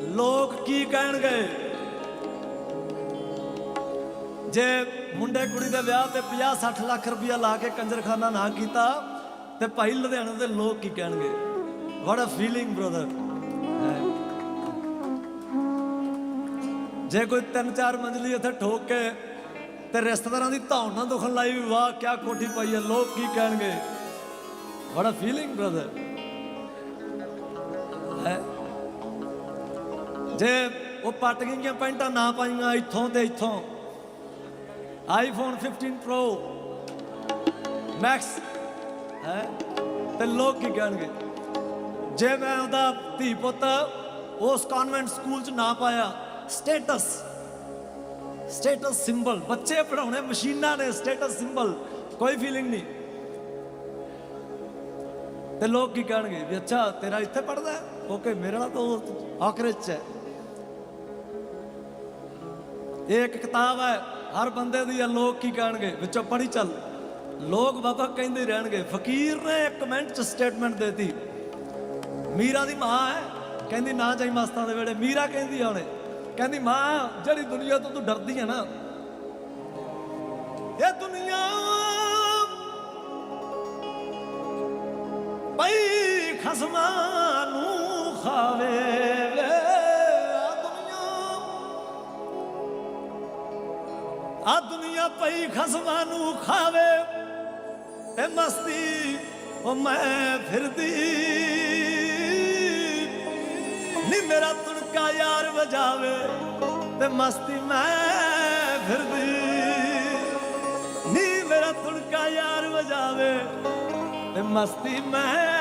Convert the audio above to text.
ਲੋਕ ਕੀ ਕਹਿਣਗੇ? ਜੇ ਮੁੰਡੇ ਕੁੜੀ ਦੇ ਵਿਆਹ ਤੇ 50 60 ਲੱਖ ਰੁਪਇਆ ਲਾ ਕੇ ਕੰਜਰਖਾਨਾ ਨਾ ਕੀਤਾ, ਤੇ ਭਾਈ ਲੁਧਿਆਣੇ ਦੇ ਲੋਕ ਕੀ ਕਹਿਣਗੇ? ਵਾਟ ਅ ਫੀਲਿੰਗ ਬ੍ਰਦਰ ਜੇ ਕੋਈ ਤਿੰਨ ਚਾਰ ਮੰਜ਼ਲੀ ਇੱਥੇ ਠੋਕ ਕੇ ਤੇ ਰਿਸ਼ਤੇਦਾਰਾਂ ਦੀ ਧੌਣ ਨਾਲ ਦੁਖਣ ਲਾਈ ਵੀ, ਵਾਹ ਕੀ ਕੋਠੀ ਪਾਈ ਹੈ। ਲੋਕ ਕੀ ਕਹਿਣਗੇ? ਵਾਟ ਅ ਫੀਲਿੰਗ ਬ੍ਰਦਰ ਜੇ ਉਹ ਪੱਟ ਗਈਆਂ ਪੈਂਟਾਂ ਨਾ ਪਾਈਆਂ ਇੱਥੋਂ ਤੇ ਇੱਥੋਂ। ਆਈਫੋਨ 15 ਪ੍ਰੋ ਮੈਕਸ ਹੈ? ਤੇ ਲੋਕ ਕੀ ਕਹਿਣਗੇ? ਜੇ ਮੈਂ ਉਹਦਾ ਧੀ ਪੁੱਤ ਉਸ ਕਨਵੈਂਟ ਸਕੂਲ ਚ ਨਾ ਪਾਇਆ ਸਟੇਟਸ ਸਟੇਟਸ ਸਿੰਬਲ ਬੱਚੇ ਪੜਾਉਣੇ ਮਸ਼ੀਨਾਂ ਨੇ ਸਟੇਟਸ ਸਿੰਬਲ ਕੋਈ ਫੀਲਿੰਗ ਨਹੀਂ। ਤੇ ਲੋਕ ਕੀ ਕਹਿਣਗੇ ਵੀ ਅੱਛਾ, ਤੇਰਾ ਇੱਥੇ ਪੜਦਾ ਓਕੇ ਮੇਰਾ ਤਾਂ ਉਹ ਆਖਰੇ ਚ ਹੈ। ਇਹ ਇੱਕ ਕਿਤਾਬ ਹੈ, ਹਰ ਬੰਦੇ ਦੀ ਆ, ਲੋਕ ਕੀ ਕਹਿਣਗੇ? ਵਿੱਚੋਂ ਪੜ੍ਹੀ ਚੱਲ। ਲੋਕ ਬਾਬਾ ਕਹਿੰਦੇ ਰਹਿਣਗੇ, ਫਕੀਰ ਨੇ ਇੱਕ ਕਮੈਂਟ ਚ ਸਟੇਟਮੈਂਟ ਦੇਤੀ। ਮੀਰਾ ਦੀ ਮਾਂ ਹੈ, ਕਹਿੰਦੀ ਨਾ ਜਾਈ ਮਸਤਾਂ ਦੇ ਵੇਲੇ। ਮੀਰਾ ਕਹਿੰਦੀ ਆਉਣੇ ਕਹਿੰਦੀ ਮਾਂ, ਜਿਹੜੀ ਦੁਨੀਆ ਤੋਂ ਤੂੰ ਡਰਦੀ ਹੈ ਨਾ, ਇਹ ਦੁਨੀਆ ਪਈ ਖਸਮਾਂ ਨੂੰ ਖਾਵੇ। ਆ ਦੁਨੀਆ ਪਈ ਖਸਮਾਂ ਨੂੰ ਖਾਵੇ ਤੇ ਮਸਤੀ ਉਹ ਮੈਂ ਫਿਰਦੀ। ਨੀ ਮੇਰਾ ਤੁਣਕਾ ਯਾਰ ਵਜਾਵੇ ਤੇ ਮਸਤੀ ਮੈਂ ਫਿਰਦੀ। ਨੀ ਮੇਰਾ ਤੁਣਕਾ ਯਾਰ ਵਜਾਵੇ ਤੇ ਮਸਤੀ ਮੈਂ